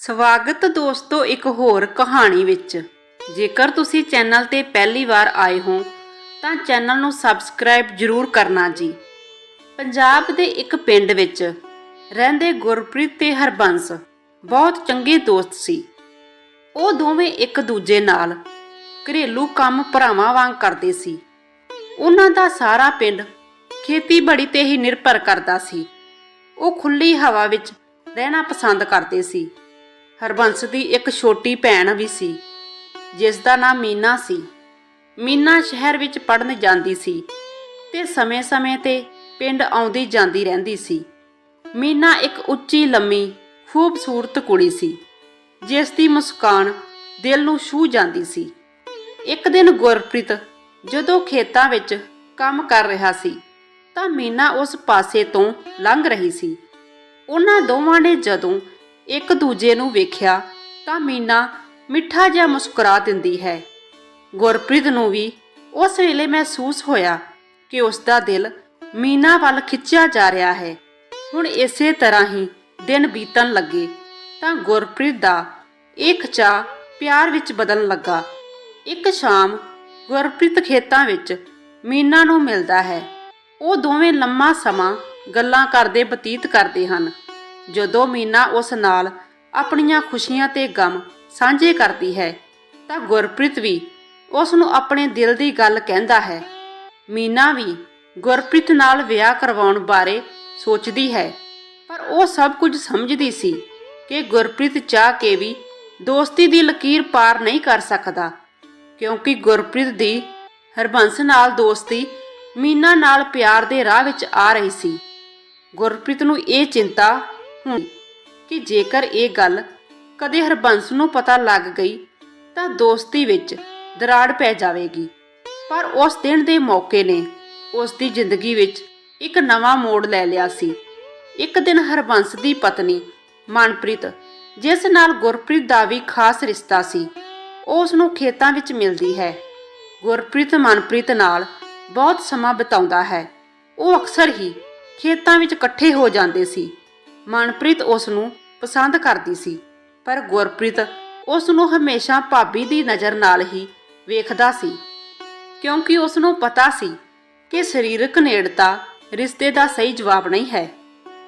ਸਵਾਗਤ ਦੋਸਤੋ ਇੱਕ ਹੋਰ ਕਹਾਣੀ ਵਿੱਚ। ਜੇਕਰ ਤੁਸੀਂ ਚੈਨਲ ਤੇ ਪਹਿਲੀ ਵਾਰ ਆਏ ਹੋ, ਤਾਂ ਚੈਨਲ ਨੂੰ ਸਬਸਕ੍ਰਾਈਬ ਜ਼ਰੂਰ ਕਰਨਾ ਜੀ। ਪੰਜਾਬ ਦੇ ਇੱਕ ਪਿੰਡ ਵਿੱਚ ਰਹਿੰਦੇ ਗੁਰਪ੍ਰੀਤ ਤੇ ਹਰਬੰਸ ਬਹੁਤ ਚੰਗੇ ਦੋਸਤ ਸੀ। ਉਹ ਦੋਵੇਂ ਇੱਕ ਦੂਜੇ ਨਾਲ ਘਰੇਲੂ ਕੰਮ ਭਰਾਵਾਂ ਵਾਂਗ ਕਰਦੇ ਸੀ। ਉਹਨਾਂ ਦਾ ਸਾਰਾ ਪਿੰਡ ਖੇਤੀਬਾੜੀ ਤੇ ਹੀ ਨਿਰਭਰ ਕਰਦਾ ਸੀ। ਉਹ ਖੁੱਲੀ ਹਵਾ ਵਿੱਚ ਰਹਿਣਾ ਪਸੰਦ ਕਰਦੇ ਸੀ। ਹਰਬੰਸ ਦੀ ਇੱਕ ਛੋਟੀ ਭੈਣ ਵੀ ਸੀ ਜਿਸ ਦਾ ਨਾਮ ਮੀਨਾ ਸੀ। ਮੀਨਾ ਸ਼ਹਿਰ ਵਿੱਚ ਪੜ੍ਹਨ ਜਾਂਦੀ ਸੀ ਤੇ ਸਮੇਂ-ਸਮੇਂ ਤੇ ਪਿੰਡ ਆਉਂਦੀ ਜਾਂਦੀ ਰਹਿੰਦੀ ਸੀ। ਮੀਨਾ ਇੱਕ ਉੱਚੀ, ਲੰਮੀ, ਖੂਬਸੂਰਤ ਕੁੜੀ ਸੀ ਜਿਸ ਦੀ ਮੁਸਕਾਨ ਦਿਲ ਨੂੰ ਛੂ ਜਾਂਦੀ ਸੀ। ਇੱਕ ਦਿਨ ਗੁਰਪ੍ਰੀਤ ਜਦੋਂ ਖੇਤਾਂ ਵਿੱਚ ਕੰਮ ਕਰ ਰਿਹਾ ਸੀ, ਤਾਂ ਮੀਨਾ ਉਸ ਪਾਸੇ ਤੋਂ ਲੰਘ ਰਹੀ ਸੀ। ਉਹਨਾਂ ਦੋਵਾਂ ਨੇ ਜਦੋਂ ਇੱਕ ਦੂਜੇ ਨੂੰ ਵੇਖਿਆ ਤਾਂ ਮੀਨਾ ਮਿੱਠਾ ਜਿਹਾ ਮੁਸਕਰਾ ਦਿੰਦੀ ਹੈ। ਗੁਰਪ੍ਰੀਤ ਨੂੰ ਵੀ ਉਸ ਵੇਲੇ ਮਹਿਸੂਸ ਹੋਇਆ ਕਿ ਉਸ ਦਾ ਦਿਲ ਮੀਨਾ ਵੱਲ ਖਿੱਚਿਆ ਜਾ ਰਿਹਾ ਹੈ। ਹੁਣ ਇਸੇ ਤਰ੍ਹਾਂ ਹੀ ਦਿਨ ਬੀਤਣ ਲੱਗੇ ਤਾਂ ਗੁਰਪ੍ਰੀਤ ਦਾ ਇੱਕ ਚਾਹ ਪਿਆਰ ਵਿੱਚ ਬਦਲਣ ਲੱਗਾ। ਇੱਕ ਸ਼ਾਮ ਗੁਰਪ੍ਰੀਤ ਖੇਤਾਂ ਵਿੱਚ ਮੀਨਾ ਨੂੰ ਮਿਲਦਾ ਹੈ। ਉਹ ਦੋਵੇਂ ਲੰਮਾ ਸਮਾਂ ਗੱਲਾਂ ਕਰਦੇ ਬਤੀਤ ਕਰਦੇ ਹਨ। ਜਦੋਂ ਮੀਨਾ ਉਸ ਨਾਲ ਆਪਣੀਆਂ ਖੁਸ਼ੀਆਂ ਤੇ ਗਮ ਸਾਂਝੇ ਕਰਦੀ ਹੈ, ਤਾਂ ਗੁਰਪ੍ਰੀਤ ਵੀ ਉਸ ਨੂੰ ਆਪਣੇ ਦਿਲ ਦੀ ਗੱਲ ਕਹਿੰਦਾ ਹੈ। ਮੀਨਾ ਵੀ ਗੁਰਪ੍ਰੀਤ ਨਾਲ ਵਿਆਹ ਕਰਵਾਉਣ ਬਾਰੇ ਸੋਚਦੀ ਹੈ, ਪਰ ਉਹ ਸਭ ਕੁਝ ਸਮਝਦੀ ਸੀ ਕਿ ਗੁਰਪ੍ਰੀਤ ਚਾਹ ਕੇ ਵੀ ਦੋਸਤੀ ਦੀ ਲਕੀਰ ਪਾਰ ਨਹੀਂ ਕਰ ਸਕਦਾ, ਕਿਉਂਕਿ ਗੁਰਪ੍ਰੀਤ ਦੀ ਹਰਬੰਸ ਨਾਲ ਦੋਸਤੀ ਮੀਨਾ ਨਾਲ ਪਿਆਰ ਦੇ ਰਾਹ ਵਿੱਚ ਆ ਰਹੀ ਸੀ। ਗੁਰਪ੍ਰੀਤ ਨੂੰ ਇਹ ਚਿੰਤਾ ਹੁਣ ਕਿ ਜੇਕਰ ਇਹ ਗੱਲ ਕਦੇ ਹਰਬੰਸ ਨੂੰ ਪਤਾ ਲੱਗ ਗਈ ਤਾਂ ਦੋਸਤੀ ਵਿੱਚ ਦਰਾੜ ਪੈ ਜਾਵੇਗੀ। ਪਰ ਉਸ ਦਿਨ ਦੇ ਮੌਕੇ ਨੇ ਉਸ ਦੀ ਜ਼ਿੰਦਗੀ ਵਿੱਚ ਇੱਕ ਨਵਾਂ ਮੋੜ ਲੈ ਲਿਆ ਸੀ। ਇੱਕ ਦਿਨ ਹਰਬੰਸ ਦੀ ਪਤਨੀ ਮਨਪ੍ਰੀਤ, ਜਿਸ ਨਾਲ ਗੁਰਪ੍ਰੀਤ ਦਾ ਵੀ ਖਾਸ ਰਿਸ਼ਤਾ ਸੀ ਉਹ ਉਸ ਨੂੰ ਖੇਤਾਂ ਵਿੱਚ ਮਿਲਦੀ ਹੈ। ਗੁਰਪ੍ਰੀਤ ਮਨਪ੍ਰੀਤ ਨਾਲ ਬਹੁਤ ਸਮਾਂ ਬਿਤਾਉਂਦਾ ਹੈ। ਉਹ ਅਕਸਰ ਹੀ ਖੇਤਾਂ ਵਿੱਚ ਇਕੱਠੇ ਹੋ ਜਾਂਦੇ ਸੀ। ਮਨਪ੍ਰੀਤ ਉਸ ਨੂੰ ਪਸੰਦ ਕਰਦੀ ਸੀ, ਪਰ ਗੁਰਪ੍ਰੀਤ ਉਸ ਨੂੰ ਹਮੇਸ਼ਾ ਭਾਬੀ ਦੀ ਨਜ਼ਰ ਨਾਲ ਹੀ ਵੇਖਦਾ ਸੀ, ਕਿਉਂਕਿ ਉਸ ਨੂੰ ਪਤਾ ਸੀ ਕਿ ਸਰੀਰਕ ਨੇੜਤਾ ਰਿਸ਼ਤੇ ਦਾ ਸਹੀ ਜਵਾਬ ਨਹੀਂ ਹੈ।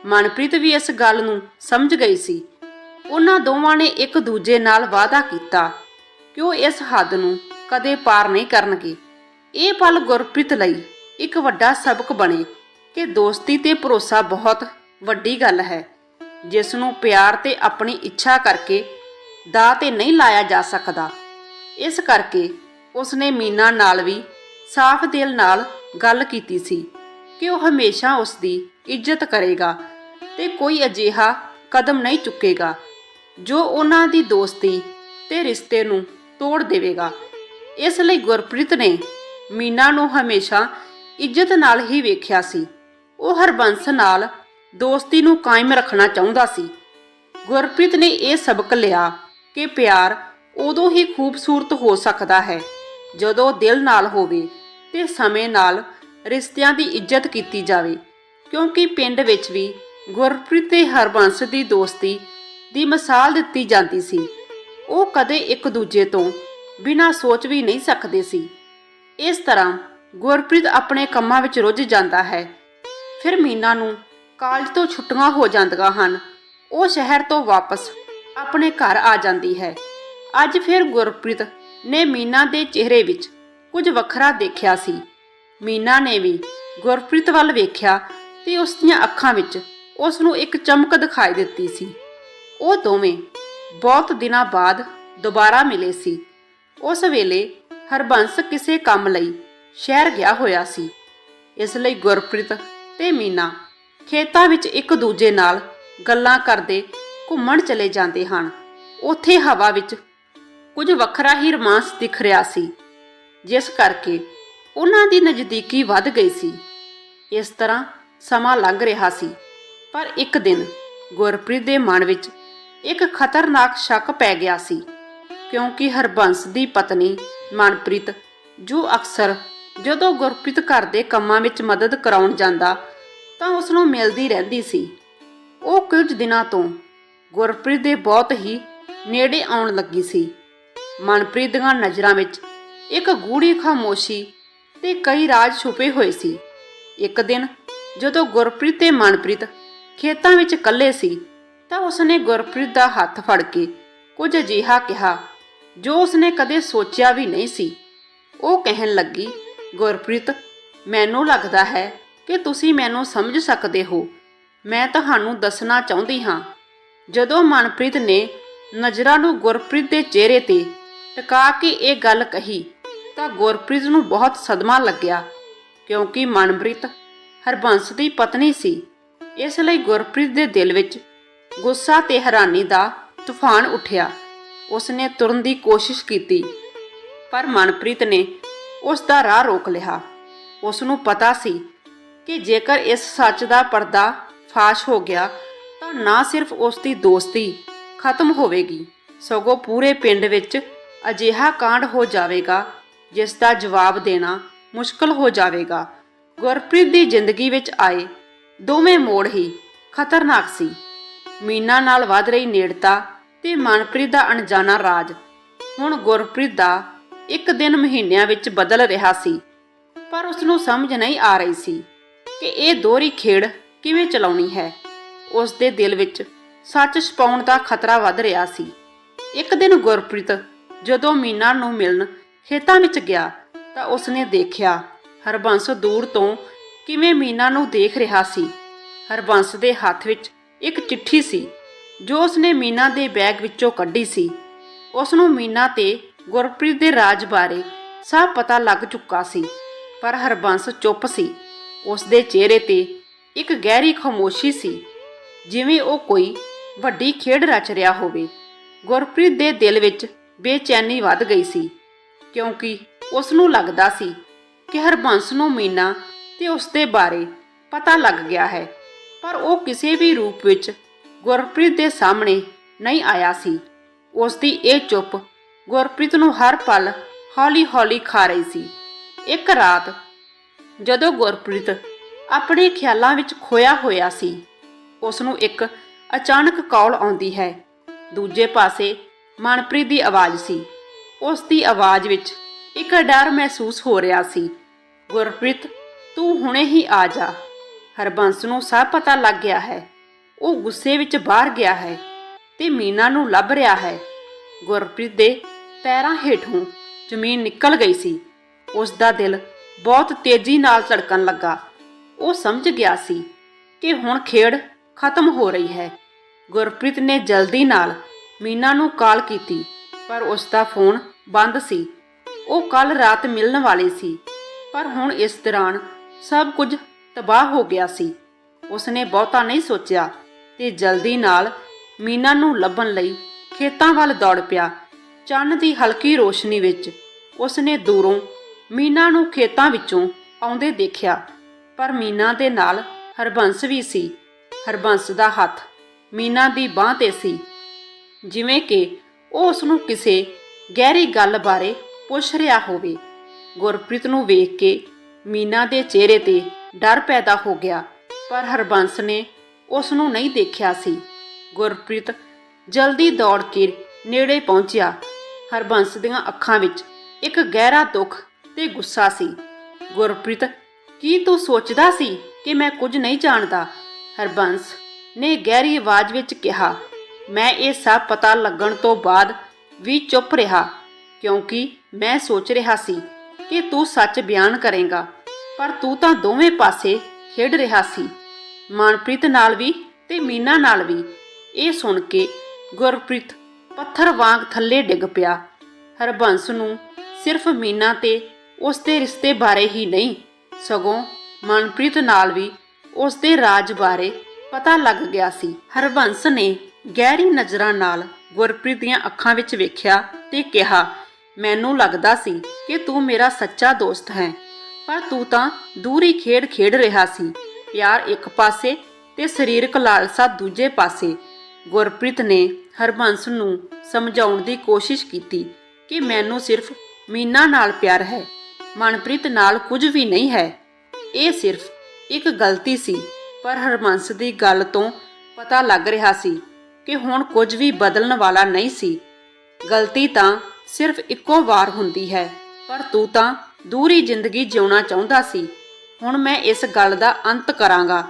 ਮਨਪ੍ਰੀਤ ਵੀ ਇਸ ਗੱਲ ਨੂੰ ਸਮਝ ਗਈ ਸੀ। ਉਹਨਾਂ ਦੋਵਾਂ ਨੇ ਇੱਕ ਦੂਜੇ ਨਾਲ ਵਾਅਦਾ ਕੀਤਾ ਕਿ ਉਹ ਇਸ ਹੱਦ ਨੂੰ ਕਦੇ ਪਾਰ ਨਹੀਂ ਕਰਨਗੇ। ਇਹ ਪਲ ਗੁਰਪ੍ਰੀਤ ਲਈ ਇੱਕ ਵੱਡਾ ਸਬਕ ਬਣੇ ਕਿ ਦੋਸਤੀ ਤੇ ਭਰੋਸਾ ਬਹੁਤ ਵੱਡੀ ਗੱਲ ਹੈ। ਜਿਸ ਨੂੰ ਪਿਆਰ ਤੇ ਆਪਣੀ ਇੱਛਾ ਕਰਕੇ ਦਾ ਤੇ ਨਹੀਂ ਲਾਇਆ ਜਾ ਸਕਦਾ। ਇਸ ਕਰਕੇ ਉਸਨੇ ਮੀਨਾ ਨਾਲ ਵੀ ਸਾਫ਼ ਦਿਲ ਨਾਲ ਗੱਲ ਕੀਤੀ ਸੀ ਕਿ ਉਹ ਹਮੇਸ਼ਾ ਉਸ ਦੀ ਇੱਜ਼ਤ ਕਰੇਗਾ ਤੇ ਕੋਈ ਅਜਿਹਾ ਕਦਮ ਨਹੀਂ ਚੁੱਕੇਗਾ ਜੋ ਉਹਨਾਂ ਦੀ ਦੋਸਤੀ ਤੇ ਰਿਸ਼ਤੇ ਨੂੰ ਤੋੜ ਦੇਵੇਗਾ। ਇਸ ਲਈ ਗੁਰਪ੍ਰੀਤ ਨੇ ਮੀਨਾ ਨੂੰ ਹਮੇਸ਼ਾ ਇੱਜ਼ਤ ਨਾਲ ਹੀ ਵੇਖਿਆ ਸੀ। ਉਹ ਹਰਬੰਸ ਨਾਲ ਦੋਸਤੀ ਨੂੰ ਕਾਇਮ ਰੱਖਣਾ ਚਾਹੁੰਦਾ ਸੀ। ਗੁਰਪ੍ਰੀਤ ਨੇ ਇਹ ਸਬਕ ਲਿਆ ਕਿ ਪਿਆਰ ਉਦੋਂ ਹੀ ਖੂਬਸੂਰਤ ਹੋ ਸਕਦਾ ਹੈ, ਜਦੋਂ ਦਿਲ ਨਾਲ ਹੋਵੇ ਤੇ ਸਮੇਂ ਨਾਲ ਰਿਸ਼ਤਿਆਂ ਦੀ ਇੱਜ਼ਤ ਕੀਤੀ ਜਾਵੇ, ਕਿਉਂਕਿ ਪਿੰਡ ਵਿੱਚ ਵੀ ਗੁਰਪ੍ਰੀਤ ਤੇ ਹਰਬੰਸ ਦੀ ਦੋਸਤੀ ਦੀ ਮਿਸਾਲ ਦਿੱਤੀ ਜਾਂਦੀ ਸੀ। ਉਹ ਕਦੇ ਇੱਕ ਦੂਜੇ ਤੋਂ ਬਿਨਾਂ ਸੋਚ ਵੀ ਨਹੀਂ ਸਕਦੇ ਸੀ। ਇਸ ਤਰ੍ਹਾਂ ਗੁਰਪ੍ਰੀਤ ਆਪਣੇ ਕੰਮਾਂ ਵਿੱਚ ਰੁੱਝ ਜਾਂਦਾ ਹੈ। ਫਿਰ ਮੀਨਾ ਨੂੰ ਕਾਲਜ ਤੋਂ ਛੁੱਟੀਆਂ ਹੋ ਜਾਂਦੀਆਂ ਹਨ। ਉਹ ਸ਼ਹਿਰ ਤੋਂ ਵਾਪਸ ਆਪਣੇ ਘਰ ਆ ਜਾਂਦੀ ਹੈ। ਅੱਜ ਫਿਰ ਗੁਰਪ੍ਰੀਤ ਨੇ ਮੀਨਾ ਦੇ ਚਿਹਰੇ ਵਿੱਚ ਕੁਝ ਵੱਖਰਾ ਦੇਖਿਆ ਸੀ। ਮੀਨਾ ਨੇ ਵੀ ਗੁਰਪ੍ਰੀਤ ਵੱਲ ਵੇਖਿਆ ਤੇ ਉਸ ਦੀਆਂ ਅੱਖਾਂ ਵਿੱਚ ਉਸ ਨੂੰ ਇੱਕ ਚਮਕ ਦਿਖਾਈ ਦਿੱਤੀ ਸੀ। ਉਹ ਦੋਵੇਂ ਬਹੁਤ ਦਿਨਾਂ ਬਾਅਦ ਦੁਬਾਰਾ ਮਿਲੇ ਸੀ। ਉਸ ਵੇਲੇ ਹਰਬੰਸ ਕਿਸੇ ਕੰਮ ਲਈ ਸ਼ਹਿਰ ਗਿਆ ਹੋਇਆ ਸੀ। ਇਸ ਲਈ ਗੁਰਪ੍ਰੀਤ ਤੇ ਮੀਨਾ ਖੇਤਾਂ ਵਿੱਚ ਇੱਕ ਦੂਜੇ ਨਾਲ ਗੱਲਾਂ ਕਰਦੇ, ਘੁੰਮਣ ਚਲੇ ਜਾਂਦੇ ਹਨ। ਉੱਥੇ ਹਵਾ ਵਿੱਚ ਕੁਝ ਵੱਖਰਾ ਹੀ ਰੋਮਾਂਸ ਦਿਖ ਰਿਹਾ ਸੀ, ਜਿਸ ਕਰਕੇ ਉਹਨਾਂ ਦੀ ਨਜ਼ਦੀਕੀ ਵੱਧ ਗਈ ਸੀ। ਇਸ ਤਰ੍ਹਾਂ ਸਮਾਂ ਲੰਘ ਰਿਹਾ ਸੀ, ਪਰ ਇੱਕ ਦਿਨ ਗੁਰਪ੍ਰੀਤ ਦੇ ਮਨ ਵਿੱਚ ਇੱਕ ਖਤਰਨਾਕ ਸ਼ੱਕ ਪੈ ਗਿਆ ਸੀ, ਕਿਉਂਕਿ ਹਰਬੰਸ ਦੀ ਪਤਨੀ ਮਨਪ੍ਰੀਤ, ਜੋ ਅਕਸਰ ਜਦੋਂ ਗੁਰਪ੍ਰੀਤ ਘਰ ਦੇ ਕੰਮਾਂ ਵਿੱਚ ਮਦਦ ਕਰਾਉਣ ਜਾਂਦਾ ਤਾਂ ਉਸ ਨੂੰ ਮਿਲਦੀ ਰਹਿੰਦੀ ਸੀ। ਉਹ ਕੁਝ ਦਿਨਾਂ ਤੋਂ ਗੁਰਪ੍ਰੀਤ ਦੇ ਬਹੁਤ ਹੀ ਨੇੜੇ ਆਉਣ ਲੱਗੀ ਸੀ। ਮਨਪ੍ਰੀਤ ਦੀਆਂ ਨਜ਼ਰਾਂ ਵਿੱਚ ਇੱਕ ਗੂੜੀ ਖਾਮੋਸ਼ੀ ਤੇ ਕਈ ਰਾਜ ਛੁਪੇ ਹੋਏ ਸੀ। ਇੱਕ ਦਿਨ ਜਦੋਂ ਗੁਰਪ੍ਰੀਤ ਤੇ ਮਨਪ੍ਰੀਤ ਖੇਤਾਂ ਵਿੱਚ ਇਕੱਲੇ ਸੀ, ਤਾਂ ਉਸਨੇ ਗੁਰਪ੍ਰੀਤ ਦਾ ਹੱਥ ਫੜ ਕੇ ਕੁਝ ਅਜਿਹਾ ਕਿਹਾ, ਜੋ ਉਸਨੇ ਕਦੇ ਸੋਚਿਆ ਵੀ ਨਹੀਂ ਸੀ। ਉਹ ਕਹਿਣ ਲੱਗੀ, ਗੁਰਪ੍ਰੀਤ, ਮੈਨੂੰ ਲੱਗਦਾ ਹੈ ਕਿ ਤੁਸੀਂ ਮੈਨੂੰ ਸਮਝ ਸਕਦੇ ਹੋ। ਮੈਂ ਤੁਹਾਨੂੰ ਦੱਸਣਾ ਚਾਹੁੰਦੀ ਹਾਂ। ਜਦੋਂ ਮਨਪ੍ਰੀਤ ਨੇ ਨਜ਼ਰਾਂ ਨੂੰ ਗੁਰਪ੍ਰੀਤ ਦੇ ਚਿਹਰੇ ਤੇ ਟਿਕਾ ਕੇ ਇਹ ਗੱਲ ਕਹੀ, ਤਾਂ ਗੁਰਪ੍ਰੀਤ ਨੂੰ ਬਹੁਤ ਸਦਮਾ ਲੱਗਿਆ, ਕਿਉਂਕਿ ਮਨਪ੍ਰੀਤ ਹਰਬੰਸ ਦੀ ਪਤਨੀ ਸੀ। ਇਸ ਲਈ ਗੁਰਪ੍ਰੀਤ ਦੇ ਦਿਲ ਵਿੱਚ ਗੁੱਸਾ ਤੇ ਹੈਰਾਨੀ ਦਾ ਤੂਫਾਨ ਉੱਠਿਆ। ਉਸਨੇ ਤੁਰਨ ਦੀ ਕੋਸ਼ਿਸ਼ ਕੀਤੀ, ਪਰ ਮਨਪ੍ਰੀਤ ਨੇ ਉਸ ਦਾ ਰਾਹ ਰੋਕ ਲਿਆ। ਉਸ ਨੂੰ ਪਤਾ ਸੀ ਕਿ ਜੇਕਰ ਇਸ ਸੱਚ ਦਾ ਪਰਦਾ ਫਾਸ਼ ਹੋ ਗਿਆ ਤਾਂ ਨਾ ਸਿਰਫ ਉਸ ਦੀ ਦੋਸਤੀ ਖਤਮ ਹੋਵੇਗੀ, ਸਗੋਂ ਪੂਰੇ ਪਿੰਡ ਵਿੱਚ ਅਜਿਹਾ ਕਾਂਡ ਹੋ ਜਾਵੇਗਾ, ਜਿਸ ਦਾ ਜਵਾਬ ਦੇਣਾ ਮੁਸ਼ਕਲ ਹੋ ਜਾਵੇਗਾ। ਗੁਰਪ੍ਰੀਤ ਦੀ ਜ਼ਿੰਦਗੀ ਵਿੱਚ ਆਏ ਦੋਵੇਂ ਮੋੜ ਹੀ ਖਤਰਨਾਕ ਸੀ। ਮੀਨਾ ਨਾਲ ਵੱਧ ਰਹੀ ਨੇੜਤਾ ਤੇ ਮਨਪ੍ਰੀਤ ਦਾ ਅਣਜਾਣਾ ਰਾਜ ਹੁਣ ਗੁਰਪ੍ਰੀਤ ਦਾ ਇੱਕ ਦਿਨ ਮਹੀਨਿਆਂ ਵਿੱਚ ਬਦਲ ਰਿਹਾ ਸੀ, ਪਰ ਉਸ ਨੂੰ ਸਮਝ ਨਹੀਂ ਆ ਰਹੀ ਸੀ ਕਿ ਇਹ ਦੋਹਰੀ ਖੇਡ ਕਿਵੇਂ ਚਲਾਉਣੀ ਹੈ? ਉਸ ਦੇ ਦਿਲ ਵਿੱਚ ਸੱਚ ਛਪਾਉਣ ਦਾ ਖਤਰਾ ਵੱਧ ਰਿਹਾ ਸੀ। ਇੱਕ ਦਿਨ ਗੁਰਪ੍ਰੀਤ ਜਦੋਂ ਮੀਨਾ ਨੂੰ ਮਿਲਣ ਖੇਤਾਂ ਵਿੱਚ ਗਿਆ ਤਾਂ ਉਸਨੇ ਦੇਖਿਆ ਹਰਬੰਸ ਦੂਰ ਤੋਂ ਕਿਵੇਂ ਮੀਨਾ ਨੂੰ ਦੇਖ ਰਿਹਾ ਸੀ। ਹਰਬੰਸ ਦੇ ਹੱਥ ਵਿੱਚ ਇੱਕ ਚਿੱਠੀ ਸੀ, ਜੋ ਉਸਨੇ ਮੀਨਾ ਦੇ ਬੈਗ ਵਿੱਚੋਂ ਕੱਢੀ ਸੀ। ਉਸ ਨੂੰ ਮੀਨਾ ਤੇ ਗੁਰਪ੍ਰੀਤ ਦੇ ਰਾਜ ਬਾਰੇ ਸਭ ਪਤਾ ਲੱਗ ਚੁੱਕਾ ਸੀ, ਪਰ ਹਰਬੰਸ ਚੁੱਪ ਸੀ। ਉਸ ਦੇ ਚਿਹਰੇ ਤੇ ਇੱਕ ਗਹਿਰੀ ਖਾਮੋਸ਼ੀ ਸੀ, ਜਿਵੇਂ ਉਹ ਕੋਈ ਵੱਡੀ ਖੇਡ ਰਚ ਰਿਹਾ ਹੋਵੇ। ਗੁਰਪ੍ਰੀਤ ਦੇ ਦਿਲ ਵਿੱਚ ਬੇਚੈਨੀ ਵੱਧ ਗਈ ਸੀ, ਕਿਉਂਕਿ ਉਸ ਨੂੰ ਲੱਗਦਾ ਸੀ ਕਿ ਹਰਬੰਸ ਨੂੰ ਮੀਨਾ ਤੇ ਉਸ ਦੇ ਬਾਰੇ ਪਤਾ ਲੱਗ ਗਿਆ ਹੈ, ਪਰ ਉਹ ਕਿਸੇ ਵੀ ਰੂਪ ਵਿੱਚ ਗੁਰਪ੍ਰੀਤ ਦੇ ਸਾਹਮਣੇ ਨਹੀਂ ਆਇਆ ਸੀ। ਉਸ ਦੀ ਇਹ ਚੁੱਪ ਗੁਰਪ੍ਰੀਤ ਨੂੰ ਹਰ ਪਲ ਹੌਲੀ-ਹੌਲੀ ਖਾ ਰਹੀ ਸੀ। ਇੱਕ ਰਾਤ ਜਦੋਂ ਗੁਰਪ੍ਰੀਤ ਆਪਣੇ ਖਿਆਲਾਂ ਵਿੱਚ ਖੋਇਆ ਹੋਇਆ ਸੀ ਉਸ ਨੂੰ ਇੱਕ ਅਚਾਨਕ ਕਾਲ ਆਉਂਦੀ ਹੈ। ਦੂਜੇ ਪਾਸੇ ਮਨਪ੍ਰੀਤ ਦੀ ਆਵਾਜ਼ ਸੀ। ਉਸ ਦੀ ਆਵਾਜ਼ ਵਿੱਚ ਇੱਕ ਡਰ ਮਹਿਸੂਸ ਹੋ ਰਿਹਾ ਸੀ। ਗੁਰਪ੍ਰੀਤ, ਤੂੰ ਹੁਣੇ ਹੀ ਆ ਜਾ। ਹਰਬੰਸ ਨੂੰ ਸਭ ਪਤਾ ਲੱਗ ਗਿਆ ਹੈ। ਉਹ ਗੁੱਸੇ ਵਿੱਚ ਬਾਹਰ ਗਿਆ ਹੈ ਤੇ ਮੀਨਾ ਨੂੰ ਲੱਭ ਰਿਹਾ ਹੈ। ਗੁਰਪ੍ਰੀਤ ਦੇ ਪੈਰਾਂ ਹੇਠੋਂ ਜ਼ਮੀਨ ਨਿਕਲ ਗਈ ਸੀ। ਉਸ ਦਾ ਦਿਲ ਬਹੁਤ ਤੇਜ਼ੀ ਨਾਲ ਧੜਕਣ ਲੱਗਾ। ਉਹ ਸਮਝ ਗਿਆ ਸੀ ਕਿ ਹੁਣ ਖੇਡ ਖਤਮ ਹੋ ਰਹੀ ਹੈ। ਗੁਰਪ੍ਰੀਤ ਨੇ ਜਲਦੀ ਨਾਲ ਮੀਨਾ ਨੂੰ ਕਾਲ ਕੀਤੀ, ਪਰ ਉਸ ਦਾ ਫੋਨ ਬੰਦ ਸੀ। ਉਹ ਕੱਲ ਰਾਤ ਮਿਲਣ ਵਾਲੀ ਸੀ, ਪਰ ਹੁਣ ਇਸ ਦੌਰਾਨ ਸਭ ਕੁਝ ਤਬਾਹ ਹੋ ਗਿਆ ਸੀ। ਉਸਨੇ ਬਹੁਤਾ ਨਹੀਂ ਸੋਚਿਆ ਤੇ ਜਲਦੀ ਨਾਲ ਮੀਨਾ ਨੂੰ ਲੱਭਣ ਲਈ ਖੇਤਾਂ ਵੱਲ ਦੌੜ ਪਿਆ। ਚੰਨ ਦੀ ਹਲਕੀ ਰੋਸ਼ਨੀ ਵਿੱਚ ਉਸਨੇ ਦੂਰੋਂ ਮੀਨਾ ਨੂੰ ਖੇਤਾਂ ਵਿੱਚੋਂ ਆਉਂਦੇ ਦੇਖਿਆ, ਪਰ ਮੀਨਾ ਦੇ ਨਾਲ ਹਰਬੰਸ ਵੀ ਸੀ। ਹਰਬੰਸ ਦਾ ਹੱਥ ਮੀਨਾ ਦੀ ਬਾਹ ਤੇ ਸੀ। ਜਿਵੇਂ ਕਿ ਉਹ ਉਸ ਨੂੰ ਕਿਸੇ ਗਹਿਰੀ ਗੱਲ ਬਾਰੇ ਪੁੱਛ ਰਿਹਾ ਹੋਵੇ। ਗੁਰਪ੍ਰੀਤ ਨੂੰ ਵੇਖ ਕੇ ਮੀਨਾ ਦੇ ਚਿਹਰੇ ਤੇ ਡਰ ਪੈਦਾ ਹੋ ਗਿਆ, ਪਰ ਹਰਬੰਸ ਨੇ ਉਸ ਨੂੰ ਨਹੀਂ ਦੇਖਿਆ ਸੀ। ਗੁਰਪ੍ਰੀਤ ਜਲਦੀ ਦੌੜ ਕੇ ਨੇੜੇ ਪਹੁੰਚਿਆ। ਹਰਬੰਸ ਦੀਆਂ ਅੱਖਾਂ ਵਿੱਚ ਇੱਕ ਗਹਿਰਾ ਦੁੱਖ ਤੇ ਗੁੱਸਾ ਸੀ। ਗੁਰਪ੍ਰੀਤ, ਕੀ ਤੂੰ ਸੋਚਦਾ ਸੀ ਕਿ ਮੈਂ ਕੁਝ ਨਹੀਂ ਜਾਣਦਾ? ਹਰਬੰਸ ਨੇ ਗਹਿਰੀ ਆਵਾਜ਼ ਵਿੱਚ ਕਿਹਾ, ਮੈਂ ਇਹ ਸਭ ਪਤਾ ਲੱਗਣ ਤੋਂ ਬਾਅਦ ਵੀ ਚੁੱਪ ਰਿਹਾ, ਕਿਉਂਕਿ ਮੈਂ ਸੋਚ ਰਿਹਾ ਸੀ ਕਿ ਤੂੰ ਸੱਚ ਬਿਆਨ ਕਰੇਗਾ, ਪਰ ਤੂੰ ਤਾਂ ਦੋਵੇਂ ਪਾਸੇ ਖੇਡ ਰਿਹਾ ਸੀ। ਮਨਪ੍ਰੀਤ ਨਾਲ ਵੀ ਤੇ ਮੀਨਾ ਨਾਲ ਵੀ। ਇਹ ਸੁਣ ਕੇ ਗੁਰਪ੍ਰੀਤ ਪੱਥਰ ਵਾਂਗ ਥੱਲੇ ਡਿੱਗ ਪਿਆ। ਹਰਬੰਸ ਨੂੰ ਸਿਰਫ ਮੀਨਾ ਤੇ ਉਸ ਦੇ ਰਿਸ਼ਤੇ ਬਾਰੇ ਹੀ ਨਹੀਂ। ਸਗੋਂ ਮਨਪ੍ਰੀਤ ਨਾਲ ਵੀ ਉਸ ਦੇ ਰਾਜ ਬਾਰੇ ਪਤਾ ਲੱਗ ਗਿਆ ਸੀ। ਹਰਬੰਸ ਨੇ ਗਹਿਰੀ ਨਜ਼ਰਾਂ ਨਾਲ ਗੁਰਪ੍ਰੀਤ ਦੀਆਂ ਅੱਖਾਂ ਵਿੱਚ ਵੇਖਿਆ ਤੇ ਕਿਹਾ, ਮੈਨੂੰ ਲੱਗਦਾ ਸੀ ਕਿ ਤੂੰ ਮੇਰਾ ਸੱਚਾ ਦੋਸਤ ਹੈ, ਪਰ ਤੂੰ ਤਾਂ ਦੂਰੀ ਖੇਡ ਖੇਡ ਰਿਹਾ ਸੀ। ਪਿਆਰ ਇੱਕ ਪਾਸੇ ਤੇ ਸਰੀਰਕ ਲਾਲਸਾ ਦੂਜੇ ਪਾਸੇ। ਗੁਰਪ੍ਰੀਤ ਨੇ ਹਰਬੰਸ ਨੂੰ ਸਮਝਾਉਣ ਦੀ ਕੋਸ਼ਿਸ਼ ਕੀਤੀ ਕਿ ਮੈਨੂੰ ਸਿਰਫ ਮੀਨਾ ਨਾਲ ਪਿਆਰ ਹੈ। ਮਨਪ੍ਰੀਤ ਨਾਲ ਕੁਝ ਵੀ ਨਹੀਂ ਹੈ। ਇਹ ਸਿਰਫ ਇੱਕ ਗਲਤੀ ਸੀ, ਪਰ ਹਰਬੰਸ ਦੀ ਗੱਲ ਤੋਂ ਪਤਾ ਲੱਗ ਰਿਹਾ ਸੀ ਕਿ ਹੁਣ ਕੁਝ ਵੀ ਬਦਲਣ ਵਾਲਾ ਨਹੀਂ ਸੀ। ਗਲਤੀ ਤਾਂ ਸਿਰਫ ਇੱਕੋ ਵਾਰ ਹੁੰਦੀ ਹੈ, ਪਰ ਤੂੰ ਤਾਂ ਦੂਰੀ ਜ਼ਿੰਦਗੀ ਜਿਉਣਾ ਚਾਹੁੰਦਾ ਸੀ। ਹੁਣ ਮੈਂ ਇਸ ਗੱਲ ਦਾ ਅੰਤ ਕਰਾਂਗਾ।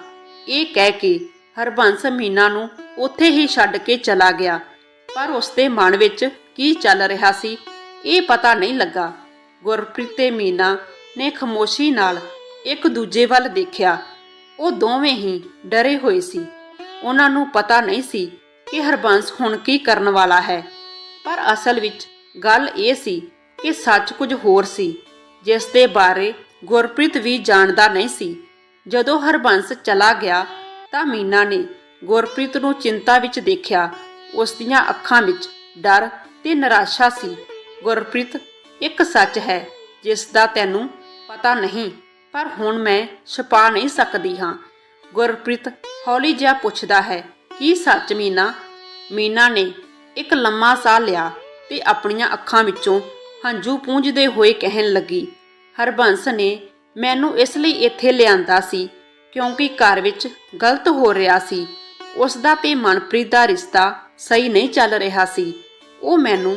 ਇਹ ਕਹਿ ਕੇ ਹਰਬੰਸ ਮੀਨਾ ਨੂੰ ਉੱਥੇ ਹੀ ਛੱਡ ਕੇ ਚਲਾ ਗਿਆ, ਪਰ ਉਸਦੇ ਮਨ ਵਿੱਚ ਕੀ ਚੱਲ ਰਿਹਾ ਸੀ, ਇਹ ਪਤਾ ਨਹੀਂ ਲੱਗਾ। ਗੁਰਪ੍ਰੀਤ ਤੇ ਮੀਨਾ ਨੇ ਖਮੋਸ਼ੀ ਨਾਲ ਇੱਕ ਦੂਜੇ ਵੱਲ ਦੇਖਿਆ। ਉਹ ਦੋਵੇਂ ਹੀ ਡਰੇ ਹੋਏ ਸੀ। ਉਹਨਾਂ ਨੂੰ ਪਤਾ ਨਹੀਂ ਸੀ ਕਿ ਹਰਬੰਸ ਹੁਣ ਕੀ ਕਰਨ ਵਾਲਾ ਹੈ। ਪਰ ਅਸਲ ਵਿੱਚ ਗੱਲ ਇਹ ਸੀ ਕਿ ਸੱਚ ਕੁਝ ਹੋਰ ਸੀ, ਜਿਸ ਦੇ ਬਾਰੇ ਗੁਰਪ੍ਰੀਤ ਵੀ ਜਾਣਦਾ ਨਹੀਂ ਸੀ। ਜਦੋਂ ਹਰਬੰਸ ਚਲਾ ਗਿਆ ਤਾਂ ਮੀਨਾ ਨੇ ਗੁਰਪ੍ਰੀਤ ਨੂੰ ਚਿੰਤਾ ਵਿੱਚ ਦੇਖਿਆ। ਉਸ ਦੀਆਂ ਅੱਖਾਂ ਵਿੱਚ ਡਰ ਤੇ ਨਿਰਾਸ਼ਾ ਸੀ। ਗੁਰਪ੍ਰੀਤ ਇੱਕ ਸੱਚ ਹੈ, ਜਿਸ ਦਾ ਤੈਨੂੰ ਪਤਾ ਨਹੀਂ, ਪਰ ਹੁਣ ਮੈਂ ਛਪਾ ਨਹੀਂ ਸਕਦੀ ਹਾਂ। ਗੁਰਪ੍ਰੀਤ ਹੌਲੀ ਜਿਹਾ ਪੁੱਛਦਾ ਹੈ, ਕੀ ਸੱਚ ਮੀਨਾ? ਮੀਨਾ ਨੇ ਇੱਕ ਲੰਮਾ ਸਾਹ ਲਿਆ ਤੇ ਆਪਣੀਆਂ ਅੱਖਾਂ ਵਿੱਚੋਂ ਹੰਝੂ ਪੂੰਝਦੇ ਹੋਏ ਕਹਿਣ ਲੱਗੀ, ਹਰਬੰਸ ਨੇ ਮੈਨੂੰ ਇਸ ਲਈ ਇੱਥੇ ਲਿਆਂਦਾ ਸੀ, ਕਿਉਂਕਿ ਘਰ ਵਿੱਚ ਗਲਤ ਹੋ ਰਿਹਾ ਸੀ। ਉਸ ਦਾ ਤੇ ਮਨਪ੍ਰੀਤ ਦਾ ਰਿਸ਼ਤਾ ਸਹੀ ਨਹੀਂ ਚੱਲ ਰਿਹਾ ਸੀ। ਉਹ ਮੈਨੂੰ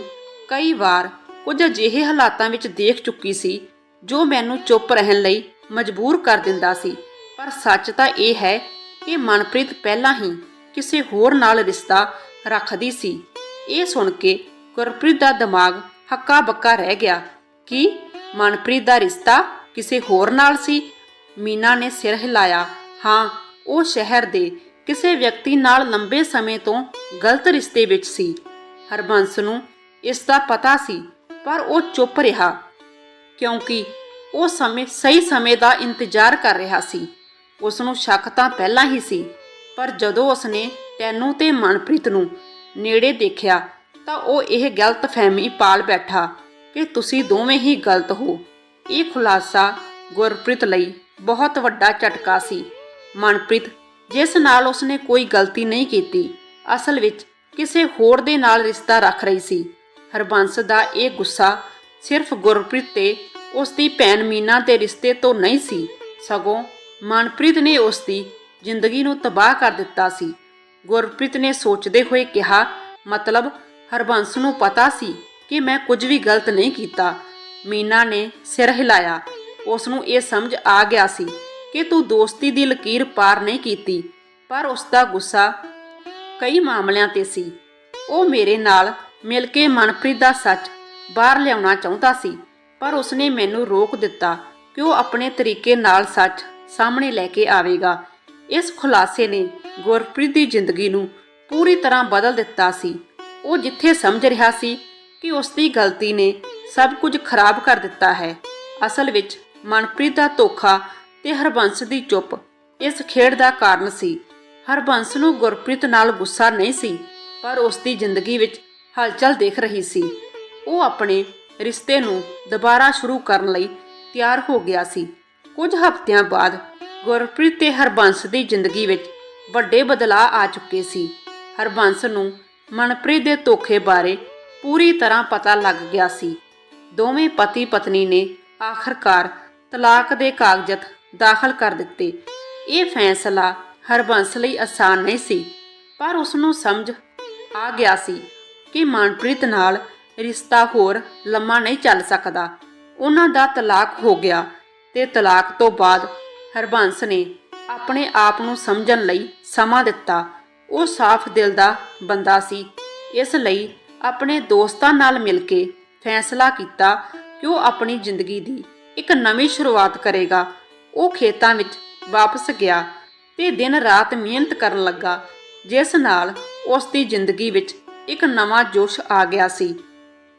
ਕਈ ਵਾਰ ਕੁਝ ਅਜਿਹੇ ਹਾਲਾਤਾਂ ਵਿੱਚ ਦੇਖ ਚੁੱਕੀ ਸੀ, ਜੋ ਮੈਨੂੰ ਚੁੱਪ ਰਹਿਣ ਲਈ ਮਜਬੂਰ ਕਰ ਦਿੰਦਾ ਸੀ। ਪਰ ਸੱਚ ਤਾਂ ਇਹ ਹੈ ਕਿ ਮਨਪ੍ਰੀਤ ਪਹਿਲਾਂ ਹੀ ਕਿਸੇ ਹੋਰ ਨਾਲ ਰਿਸ਼ਤਾ ਰੱਖਦੀ ਸੀ। ਇਹ ਸੁਣ ਕੇ ਗੁਰਪ੍ਰੀਤ ਦਾ ਦਿਮਾਗ ਹੱਕਾ ਬੱਕਾ ਰਹਿ ਗਿਆ ਕਿ ਮਨਪ੍ਰੀਤ ਦਾ ਰਿਸ਼ਤਾ ਕਿਸੇ ਹੋਰ ਨਾਲ ਸੀ। ਮੀਨਾ ਨੇ ਸਿਰ ਹਿਲਾਇਆ, ਹਾਂ, ਉਹ ਸ਼ਹਿਰ ਦੇ ਕਿਸੇ ਵਿਅਕਤੀ ਨਾਲ ਲੰਬੇ ਸਮੇਂ ਤੋਂ ਗਲਤ ਰਿਸ਼ਤੇ ਵਿੱਚ ਸੀ। ਹਰਬੰਸ ਨੂੰ ਇਸ ਦਾ ਪਤਾ ਸੀ ਪਰ ਉਹ ਚੁੱਪ ਰਿਹਾ, ਕਿਉਂਕਿ ਉਹ ਸਮੇਂ, ਸਹੀ ਸਮੇਂ ਦਾ ਇੰਤਜ਼ਾਰ ਕਰ ਰਿਹਾ ਸੀ। ਉਸ ਨੂੰ ਸ਼ੱਕ ਤਾਂ ਪਹਿਲਾਂ ਹੀ ਸੀ, ਪਰ ਜਦੋਂ ਉਸਨੇ ਤੈਨੂੰ ਤੇ ਮਨਪ੍ਰੀਤ ਨੂੰ ਨੇੜੇ ਦੇਖਿਆ, ਤਾਂ ਉਹ ਇਹ ਗਲਤ ਫਹਿਮੀ ਪਾਲ ਬੈਠਾ ਕਿ ਤੁਸੀਂ ਦੋਵੇਂ ਹੀ ਗਲਤ ਹੋ। ਇਹ ਖੁਲਾਸਾ ਗੁਰਪ੍ਰੀਤ ਲਈ ਬਹੁਤ ਵੱਡਾ ਝਟਕਾ ਸੀ। ਮਨਪ੍ਰੀਤ, ਜਿਸ ਨਾਲ ਉਸਨੇ ਕੋਈ ਗਲਤੀ ਨਹੀਂ ਕੀਤੀ, ਅਸਲ ਵਿੱਚ ਕਿਸੇ ਹੋਰ ਦੇ ਨਾਲ ਰਿਸ਼ਤਾ ਰੱਖ ਰਹੀ ਸੀ। ਹਰਬੰਸ ਦਾ ਇਹ ਗੁੱਸਾ ਸਿਰਫ ਗੁਰਪ੍ਰੀਤ ਤੇ ਉਸ ਦੀ ਭੈਣ ਮੀਨਾ ਦੇ ਰਿਸ਼ਤੇ ਤੋਂ ਨਹੀਂ ਸੀ। ਸਗੋਂ ਮਨਪ੍ਰੀਤ ਨੇ ਉਸ ਦੀ ਜ਼ਿੰਦਗੀ ਨੂੰ ਤਬਾਹ ਕਰ ਦਿੱਤਾ ਸੀ। ਗੁਰਪ੍ਰੀਤ ਨੇ ਸੋਚਦੇ ਹੋਏ ਕਿਹਾ, ਮਤਲਬ ਹਰਬੰਸ ਨੂੰ ਪਤਾ ਸੀ ਕਿ ਮੈਂ ਕੁਝ ਵੀ ਗਲਤ ਨਹੀਂ ਕੀਤਾ। ਮੀਨਾ ਨੇ ਸਿਰ ਹਿਲਾਇਆ। ਉਸ ਨੂੰ ਇਹ ਸਮਝ ਆ ਗਿਆ ਸੀ ਕਿ ਤੂੰ ਦੋਸਤੀ ਦੀ ਲਕੀਰ ਪਾਰ ਨਹੀਂ ਕੀਤੀ, ਪਰ ਉਸ ਦਾ ਗੁੱਸਾ ਕਈ ਮਾਮਲਿਆਂ ਤੇ ਸੀ। ਉਹ ਮੇਰੇ ਨਾਲ ਮਿਲ ਕੇ ਮਨਪ੍ਰੀਤ ਦਾ ਸੱਚ ਬਾਹਰ ਲਿਆਉਣਾ ਚਾਹੁੰਦਾ ਸੀ, ਪਰ ਉਸਨੇ ਮੈਨੂੰ ਰੋਕ ਦਿੱਤਾ ਕਿ ਉਹ ਆਪਣੇ ਤਰੀਕੇ ਨਾਲ ਸੱਚ ਸਾਹਮਣੇ ਲੈ ਕੇ ਆਵੇਗਾ। ਇਸ ਖੁਲਾਸੇ ਨੇ ਗੁਰਪ੍ਰੀਤ ਦੀ ਜ਼ਿੰਦਗੀ ਨੂੰ ਪੂਰੀ ਤਰ੍ਹਾਂ ਬਦਲ ਦਿੱਤਾ ਸੀ। ਉਹ ਜਿੱਥੇ ਸਮਝ ਰਿਹਾ ਸੀ ਕਿ ਉਸ ਦੀ ਗਲਤੀ ਨੇ ਸਭ ਕੁਝ ਖਰਾਬ ਕਰ ਦਿੱਤਾ ਹੈ, ਅਸਲ ਵਿੱਚ ਮਨਪ੍ਰੀਤ ਦਾ ਧੋਖਾ ਤੇ ਹਰਬੰਸ ਦੀ ਚੁੱਪ ਇਸ ਖੇਡ ਦਾ ਕਾਰਨ ਸੀ। ਹਰਬੰਸ ਨੂੰ ਗੁਰਪ੍ਰੀਤ ਨਾਲ ਗੁੱਸਾ ਨਹੀਂ ਸੀ, ਪਰ ਉਸ ਦੀ ਜ਼ਿੰਦਗੀ ਵਿੱਚ ਹਲਚਲ ਦੇਖ ਰਹੀ ਸੀ। ਉਹ ਆਪਣੇ ਰਿਸ਼ਤੇ ਨੂੰ ਦੁਬਾਰਾ ਸ਼ੁਰੂ ਕਰਨ ਲਈ ਤਿਆਰ ਹੋ ਗਿਆ ਸੀ। ਕੁਝ ਹਫ਼ਤਿਆਂ ਬਾਅਦ ਗੁਰਪ੍ਰੀਤ ਤੇ ਹਰਬੰਸ ਦੀ ਜ਼ਿੰਦਗੀ ਵਿੱਚ ਵੱਡੇ ਬਦਲਾਅ ਆ ਚੁੱਕੇ ਸੀ। ਹਰਬੰਸ ਨੂੰ ਮਨਪ੍ਰੀਤ ਦੇ ਧੋਖੇ ਬਾਰੇ ਪੂਰੀ ਤਰ੍ਹਾਂ ਪਤਾ ਲੱਗ ਗਿਆ ਸੀ। ਦੋਵੇਂ ਪਤੀ ਪਤਨੀ ਨੇ ਆਖਰਕਾਰ ਤਲਾਕ ਦੇ ਕਾਗਜ਼ਤ ਦਾਖਲ ਕਰ ਦਿੱਤੇ। ਇਹ ਫੈਸਲਾ ਹਰਬੰਸ ਲਈ ਆਸਾਨ ਨਹੀਂ ਸੀ, ਪਰ ਉਸ ਨੂੰ ਸਮਝ ਆ ਗਿਆ ਸੀ। ਕਿ ਮਨਪ੍ਰੀਤ ਨਾਲ ਰਿਸ਼ਤਾ ਹੋਰ ਲੰਮਾ ਨਹੀਂ ਚੱਲ ਸਕਦਾ। ਉਹਨਾਂ ਦਾ ਤਲਾਕ ਹੋ ਗਿਆ ਤੇ ਤਲਾਕ ਤੋਂ ਬਾਅਦ ਹਰਬੰਸ ਨੇ ਆਪਣੇ ਆਪ ਨੂੰ ਸਮਝਣ ਲਈ ਸਮਾਂ ਦਿੱਤਾ। ਉਹ ਸਾਫ਼ ਦਿਲ ਦਾ ਬੰਦਾ ਸੀ। ਇਸ ਲਈ ਆਪਣੇ ਦੋਸਤਾਂ ਨਾਲ ਮਿਲ ਕੇ ਫੈਸਲਾ ਕੀਤਾ ਕਿ ਉਹ ਆਪਣੀ ਜ਼ਿੰਦਗੀ ਦੀ ਇੱਕ ਨਵੀਂ ਸ਼ੁਰੂਆਤ ਕਰੇਗਾ। ਉਹ ਖੇਤਾਂ ਵਿੱਚ ਵਾਪਸ ਗਿਆ ਤੇ ਦਿਨ ਰਾਤ ਮਿਹਨਤ ਕਰਨ ਲੱਗਾ, ਜਿਸ ਨਾਲ ਉਸ ਦੀ ਜ਼ਿੰਦਗੀ ਵਿੱਚ ਇੱਕ ਨਵਾਂ ਜੋਸ਼ ਆ ਗਿਆ ਸੀ।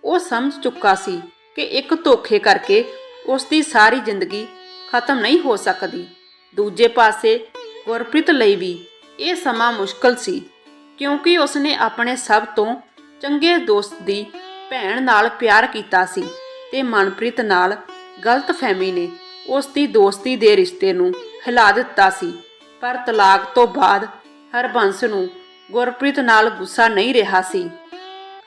ਉਹ ਸਮਝ ਚੁੱਕਾ ਸੀ ਕਿ ਇੱਕ ਧੋਖੇ ਕਰਕੇ ਉਸ ਦੀ ਸਾਰੀ ਜ਼ਿੰਦਗੀ ਖਤਮ ਨਹੀਂ ਹੋ ਸਕਦੀ। ਦੂਜੇ ਪਾਸੇ ਗੁਰਪ੍ਰੀਤ ਲਈ ਵੀ ਇਹ ਸਮਾਂ ਮੁਸ਼ਕਲ ਸੀ, ਕਿਉਂਕਿ ਉਸਨੇ ਆਪਣੇ ਸਭ ਤੋਂ ਚੰਗੇ ਦੋਸਤ ਦੀ ਭੈਣ ਨਾਲ ਪਿਆਰ ਕੀਤਾ ਸੀ ਤੇ ਮਨਪ੍ਰੀਤ ਨਾਲ ਗਲਤਫਹਿਮੀ ਨੇ ਉਸ ਦੀ ਦੋਸਤੀ ਦੇ ਰਿਸ਼ਤੇ ਨੂੰ ਹਿਲਾ ਦਿੱਤਾ ਸੀ। ਪਰ ਤਲਾਕ ਤੋਂ ਬਾਅਦ ਹਰਬੰਸ ਨੂੰ ਗੁਰਪ੍ਰੀਤ ਨਾਲ ਗੁੱਸਾ ਨਹੀਂ ਰਿਹਾ ਸੀ।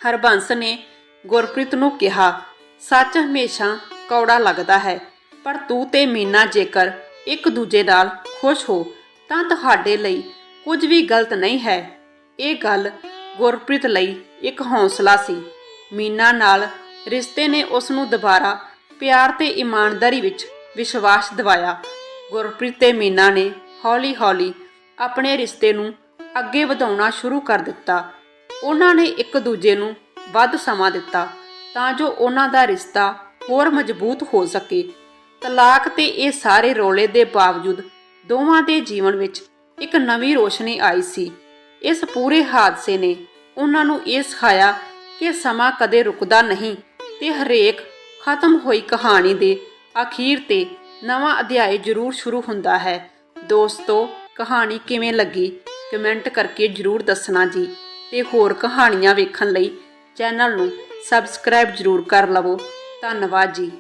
ਹਰਬੰਸ ਨੇ ਗੁਰਪ੍ਰੀਤ ਨੂੰ ਕਿਹਾ, ਸੱਚ ਹਮੇਸ਼ਾ ਕੌੜਾ ਲੱਗਦਾ ਹੈ, ਪਰ ਤੂੰ ਤੇ ਮੀਨਾ ਜੇਕਰ ਇੱਕ ਦੂਜੇ ਨਾਲ ਖੁਸ਼ ਹੋ, ਤਾਂ ਤੁਹਾਡੇ ਲਈ ਕੁਝ ਵੀ ਗਲਤ ਨਹੀਂ ਹੈ। ਇਹ ਗੱਲ ਗੁਰਪ੍ਰੀਤ ਲਈ ਇੱਕ ਹੌਸਲਾ ਸੀ। ਮੀਨਾ ਨਾਲ ਰਿਸ਼ਤੇ ਨੇ ਉਸ ਨੂੰ ਦੁਬਾਰਾ ਪਿਆਰ ਤੇ ਇਮਾਨਦਾਰੀ ਵਿੱਚ ਵਿਸ਼ਵਾਸ ਦਿਵਾਇਆ। ਗੁਰਪ੍ਰੀਤ ਤੇ ਮੀਨਾ ਨੇ ਹੌਲੀ-ਹੌਲੀ ਆਪਣੇ ਰਿਸ਼ਤੇ ਨੂੰ ਅੱਗੇ ਵਧਾਉਣਾ ਸ਼ੁਰੂ ਕਰ ਦਿੱਤਾ। ਉਹਨਾਂ ਨੇ ਇੱਕ ਦੂਜੇ ਨੂੰ ਵੱਧ ਸਮਾਂ ਦਿੱਤਾ ਤਾਂ ਜੋ ਉਹਨਾਂ ਦਾ ਰਿਸ਼ਤਾ ਹੋਰ ਮਜ਼ਬੂਤ ਹੋ ਸਕੇ। ਤਲਾਕ ਤੇ ਇਹ ਸਾਰੇ ਰੋਲੇ ਦੇ ਬਾਵਜੂਦ ਦੋਵਾਂ ਦੇ ਜੀਵਨ ਵਿੱਚ ਇੱਕ ਨਵੀਂ ਰੋਸ਼ਨੀ ਆਈ ਸੀ। ਇਸ ਪੂਰੇ ਹਾਦਸੇ ਨੇ ਉਹਨਾਂ ਨੂੰ ਇਹ ਸਿਖਾਇਆ ਕਿ ਸਮਾਂ ਕਦੇ ਰੁਕਦਾ ਨਹੀਂ ਤੇ ਹਰੇਕ ਖਤਮ ਹੋਈ ਕਹਾਣੀ ਦੇ ਅਖੀਰ ਤੇ ਨਵਾਂ ਅਧਿਆਇ ਜ਼ਰੂਰ ਸ਼ੁਰੂ ਹੁੰਦਾ ਹੈ। ਦੋਸਤੋ, ਕਹਾਣੀ ਕਿਵੇਂ ਲੱਗੀ? ਕਮੈਂਟ ਕਰਕੇ ਜ਼ਰੂਰ ਦੱਸਣਾ ਜੀ ਤੇ ਹੋਰ ਕਹਾਣੀਆਂ ਵੇਖਣ ਲਈ ਚੈਨਲ ਨੂੰ ਸਬਸਕ੍ਰਾਈਬ ਜ਼ਰੂਰ ਕਰ ਲਵੋ। ਧੰਨਵਾਦ ਜੀ।